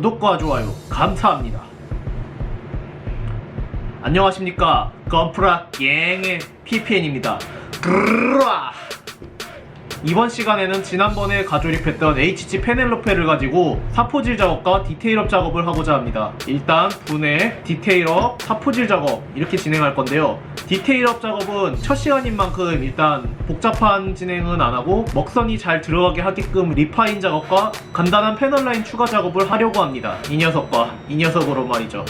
구독과 좋아요 감사합니다. 안녕하십니까 건프라 갱의 PPN입니다. 그르르아. 이번 시간에는 지난번에 가조립했던 HG 페넬로페를 가지고 사포질 작업과 디테일업 작업을 하고자 합니다. 일단 분해, 디테일업, 사포질 작업 이렇게 진행할 건데요. 디테일업 작업은 첫 시간인 만큼 일단 복잡한 진행은 안 하고 먹선이 잘 들어가게 하게끔 리파인 작업과 간단한 패널 라인 추가 작업을 하려고 합니다. 이 녀석과 이 녀석으로 말이죠.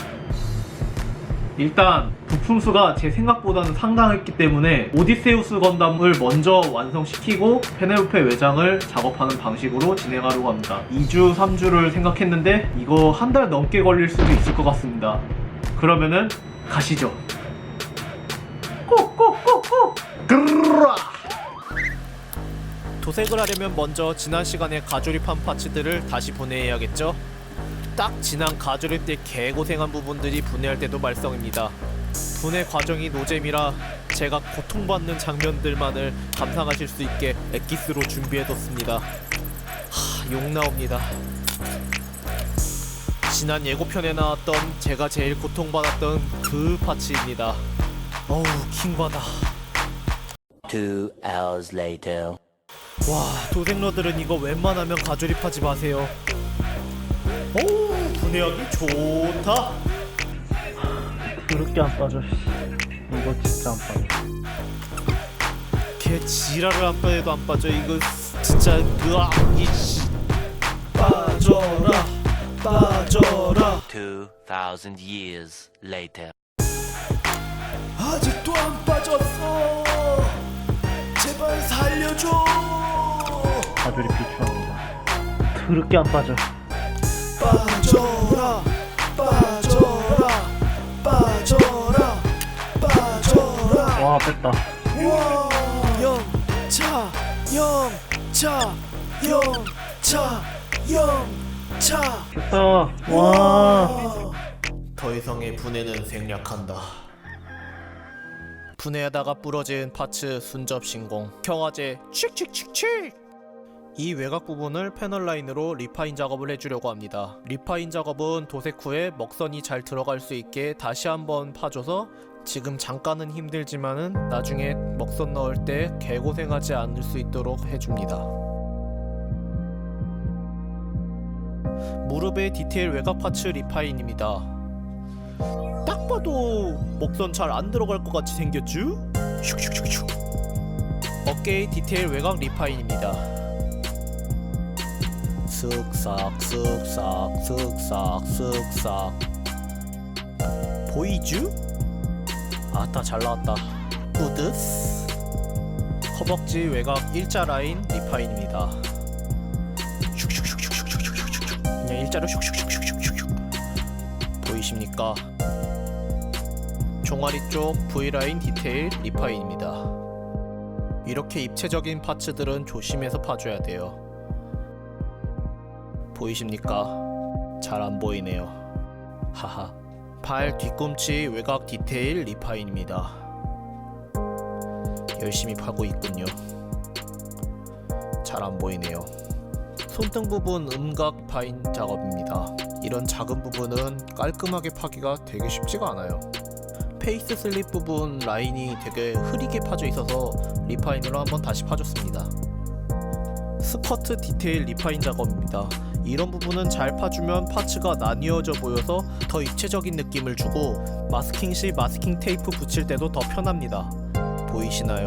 일단 부품 수가 제 생각보다는 상당했기 때문에 오디세우스 건담을 먼저 완성시키고 페네로페 외장을 작업하는 방식으로 진행하려고 합니다. 2주, 3주를 생각했는데 이거 한 달 넘게 걸릴 수도 있을 것 같습니다. 그러면은 가시죠. 꼬꼬꼬꼬 그르라 도색을 하려면 먼저 지난 시간에 가조립한 파츠들을 다시 분해해야겠죠? 딱 지난 가조립 때 개고생한 부분들이 분해할 때도 말썽입니다. 분해 과정이 노잼이라 제가 고통받는 장면들만을 감상하실 수 있게 엑기스로 준비해뒀습니다. 하, 욕 나옵니다. 지난 예고편에 나왔던 제가 제일 고통받았던 그 파츠입니다. 어우 킹받아. Two hours later. 와 도생러들은 이거 웬만하면 가조립하지 마세요. 오 분해하기 좋다. 그렇게 안 빠져. 씨. 이거 진짜 안 빠져. 걔 지랄을 안 빠져도 안 빠져 이거 진짜 으악 이씨 빠져라 빠져라 Two thousand years later. 아직도 안 빠졌어 제발 살려줘 가조리 비추합니다. 그렇게 안 빠져. 빠져라 빠져라 빠져라 빠져라 와 뺐다. 영차 영차 영차 영차 됐다. 와. 더 이상의 분해는 생략한다. 분해하다가 부러진 파츠 순접 신공 경화제 칙칙칙칙 이 외곽 부분을 패널 라인으로 리파인 작업을 해주려고 합니다. 리파인 작업은 도색 후에 먹선이 잘 들어갈 수 있게 다시 한번 파줘서 지금 잠깐은 힘들지만은 나중에 먹선 넣을 때 개고생하지 않을 수 있도록 해줍니다. 무릎의 디테일 외곽 파츠 리파인입니다. 딱 봐도 먹선 잘 안 들어갈 것 같이? 슉슉슉슉. 어깨의 디테일 외곽 리파인입니다. 쓱싹 쓱싹 쓱싹 쓱싹 보이쥬? 아따 잘 나왔다. 뿌듯. 허벅지 외곽 일자 라인 리파인입니다. 슉슉슉슉슉슉슉슉슉 그냥 일자로 슉슉슉슉슉슉 보이십니까? 종아리 쪽 V라인 디테일 리파인입니다. 이렇게 입체적인 파츠들은 조심해서 파줘야 돼요. 보이십니까? 잘 안 보이네요. 하하. 발 뒤꿈치 외곽 디테일 리파인입니다. 열심히 파고 있군요. 잘 안 보이네요. 손등 부분 음각 파인 작업입니다. 이런 작은 부분은 깔끔하게 파기가 되게 쉽지가 않아요. 페이스 슬립 부분 라인이 되게 흐리게 파져 있어서 리파인으로 한번 다시 파줬습니다. 스커트 디테일 리파인 작업입니다. 이런 부분은 잘 파주면 파츠가 나뉘어져 보여서 더 입체적인 느낌을 주고 마스킹 시 마스킹 테이프 붙일 때도 더 편합니다. 보이시나요?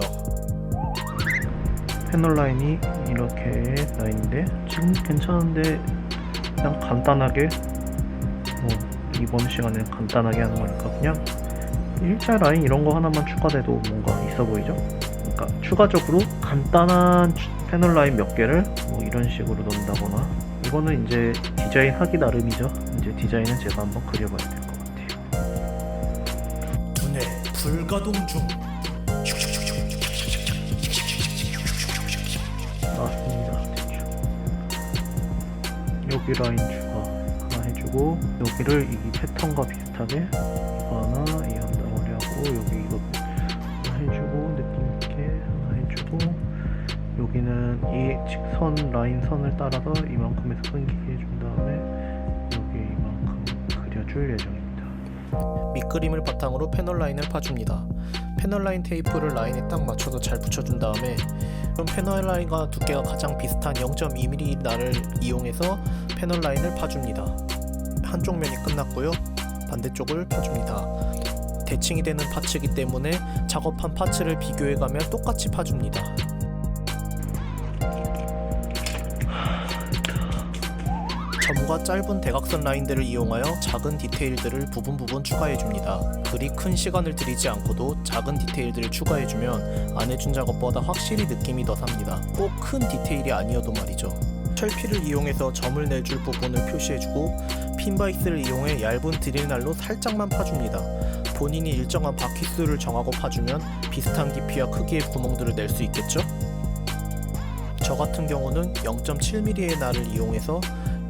패널 라인이 이렇게 나 있는데 지금 괜찮은데 그냥 간단하게 뭐 이번 시간에 간단하게 하는 거니까 그냥 일자 라인 이런 거 하나만 추가돼도 뭔가 있어 보이죠? 그러니까 추가적으로 간단한 추- 패널 라인 몇 개를 뭐 이런 식으로 넣는다거나 이거는 이제 디자인 하기 나름이죠. 이제 디자인은 제가 한번 그려봐야 될 것 같아요. 두뇌 불가동 중. 나왔습니다. 여기 라인 추가 하나 해주고 여기를 이 패턴과 비슷하게 이거 하나 이 한 덩어리 하고 여기 이거 하나 해주고 느낌 있게 하나 해주고 여기는 이 직선 라인 선을 따라서 이만큼에서 끊기게 해준 다음에 여기 줄 예정입니다. 밑그림을 바탕으로 패널 라인을 파줍니다. 패널 라인 테이프를 라인에 딱 맞춰서 잘 붙여준 다음에 그럼 패널 라인과 두께가 가장 비슷한 0.2mm 날을 이용해서 패널 라인을 파줍니다. 한쪽 면이 끝났고요. 반대쪽을 파줍니다. 대칭이 되는 파츠이기 때문에 작업한 파츠를 비교해가면 똑같이 파줍니다. 점과 짧은 대각선 라인들을 이용하여 작은 디테일들을 부분 부분 추가해줍니다. 그리 큰 시간을 들이지 않고도 작은 디테일들을 추가해주면 안 해준 작업보다 확실히 느낌이 더 삽니다. 꼭 큰 디테일이 아니어도 말이죠. 철피를 이용해서 점을 내줄 부분을 표시해주고 핀바이스를 이용해 얇은 드릴날로 살짝만 파줍니다. 본인이 일정한 바퀴수를 정하고 파주면 비슷한 깊이와 크기의 구멍들을 낼 수 있겠죠? 저 같은 경우는 0.7mm의 날을 이용해서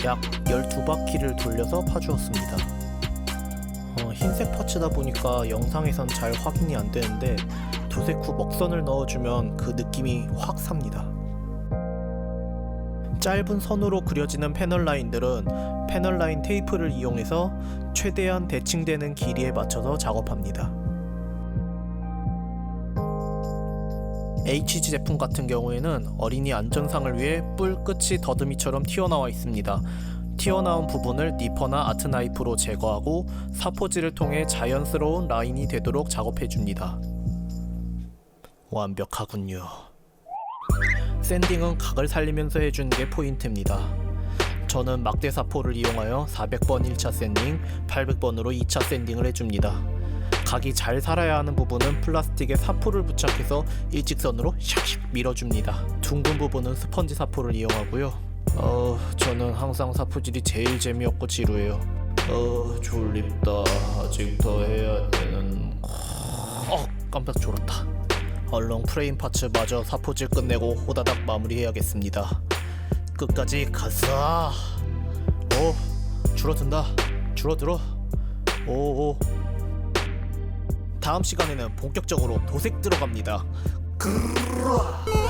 약 12바퀴를 돌려서 파주었습니다. 어, 흰색 파츠다 보니까 영상에선 잘 확인이 안 되는데 도색 후 먹선을 넣어주면 그 느낌이 확 삽니다. 짧은 선으로 그려지는 패널 라인들은 패널 라인 테이프를 이용해서 최대한 대칭되는 길이에 맞춰서 작업합니다. HG 제품 같은 경우에는 어린이 안전상을 위해 뿔 끝이 더듬이처럼 튀어나와 있습니다. 튀어나온 부분을 니퍼나 아트 나이프로 제거하고 사포질을 통해 자연스러운 라인이 되도록 작업해 줍니다. 완벽하군요. 샌딩은 각을 살리면서 해주는 게 포인트입니다. 저는 막대 사포를 이용하여 400번 1차 샌딩, 800번으로 2차 샌딩을 해줍니다. 각이 잘 살아야 하는 부분은 플라스틱에 사포를 부착해서 일직선으로 샥샥 밀어줍니다. 둥근 부분은 스펀지 사포를 이용하고요. 어, 저는 항상 사포질이 제일 재미없고 지루해요. 어, 졸립다. 아직 더 해야 되는. 어, 깜짝 졸았다. 얼렁 프레임 파츠 마저 사포질 끝내고 호다닥 마무리해야겠습니다. 끝까지 가자. 오, 줄어든다. 줄어들어. 오 오. 다음 시간에는 본격적으로 도색 들어갑니다. 그르르